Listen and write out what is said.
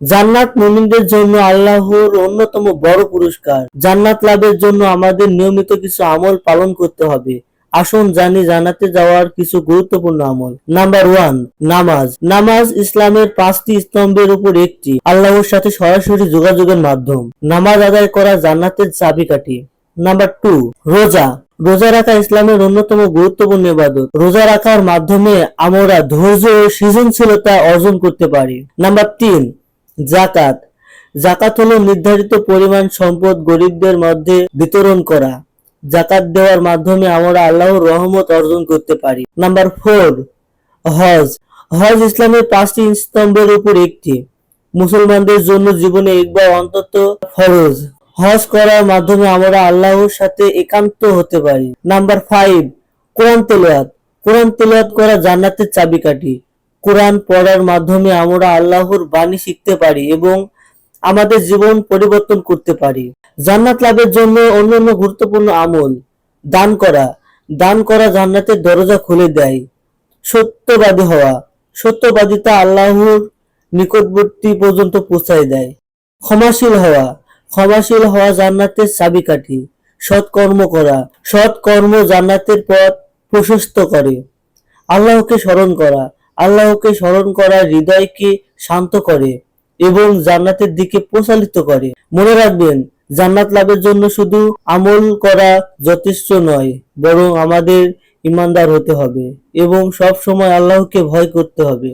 জান্নাত মুমিনদের জন্য আল্লাহর অন্যতম বড় পুরস্কার। জান্নাত লাভের জন্য আমাদের নিয়মিত কিছু আমল পালন করতে হবে। আসুন জানি জানাতে যাওয়ার কিছু গুরুত্বপূর্ণ আমল। নাম্বার ওয়ান নামাজ। নামাজ ইসলামের পাঁচটি স্তম্ভের উপর একটি, আল্লাহর সাথে সরাসরি যোগাযোগের মাধ্যম। নামাজ আদায় করা জান্নাতের চাবিকাঠি। নাম্বার টু রোজা। রোজা রাখা ইসলামের অন্যতম গুরুত্বপূর্ণ ইবাদত। রোজা রাখার মাধ্যমে আমরা ধৈর্য ও সৃজনশীলতা অর্জন করতে পারি। নাম্বার তিন জাকাত জাকাত হলো নির্ধারিত পরিমাণ সম্পদ গরিবদের মধ্যে বিতরণ করা। জাকাত দেওয়ার মাধ্যমে আমরা আল্লাহর রহমত অর্জন করতে পারি। নাম্বার ফোর, হজ। হজ ইসলামের পাঁচটি স্তম্ভের উপর একটি। মুসলমানদের জন্য জীবনে একবার অন্তত ফরজ। হজ করার মাধ্যমে আমরা আল্লাহর সাথে একান্ত হতে পারি। নাম্বার ফাইভ, কোরআন তেলাওয়াত। কোরআন তেলাওয়াত করা জান্নাতের চাবিকাঠি। কোরআন পড়ার মাধ্যমে আমরা আল্লাহর বাণী শিখতে পারি এবং আমাদের জীবন পরিবর্তন করতে পারি। জান্নাত লাভের জন্য অন্যান্য গুরুত্বপূর্ণ আমল, দান করা। দান করা জান্নাতের দরজা খুলে দেয়। সত্যবাদী হওয়া। সত্যবাদিতা আল্লাহর নিকটবর্তী পর্যন্ত পৌঁছায় দেয়। ক্ষমাশীল হওয়া। ক্ষমাশীল হওয়া জান্নাতের চাবিকাঠি। সৎ কর্ম করা। সৎকর্ম জান্নাতের পথ প্রশস্ত করে। আল্লাহকে স্মরণ করা। আল্লাহকে স্মরণ করা হৃদয়কে শান্ত করে এবং জান্নাতের দিকে প্রচালিত করে। মনে রাখবেন, জান্নাত লাভের জন্য শুধু আমল করা যথেষ্ট নয়, বরং আমাদের ইমানদার হতে হবে এবং সব সময় আল্লাহকে ভয় করতে হবে।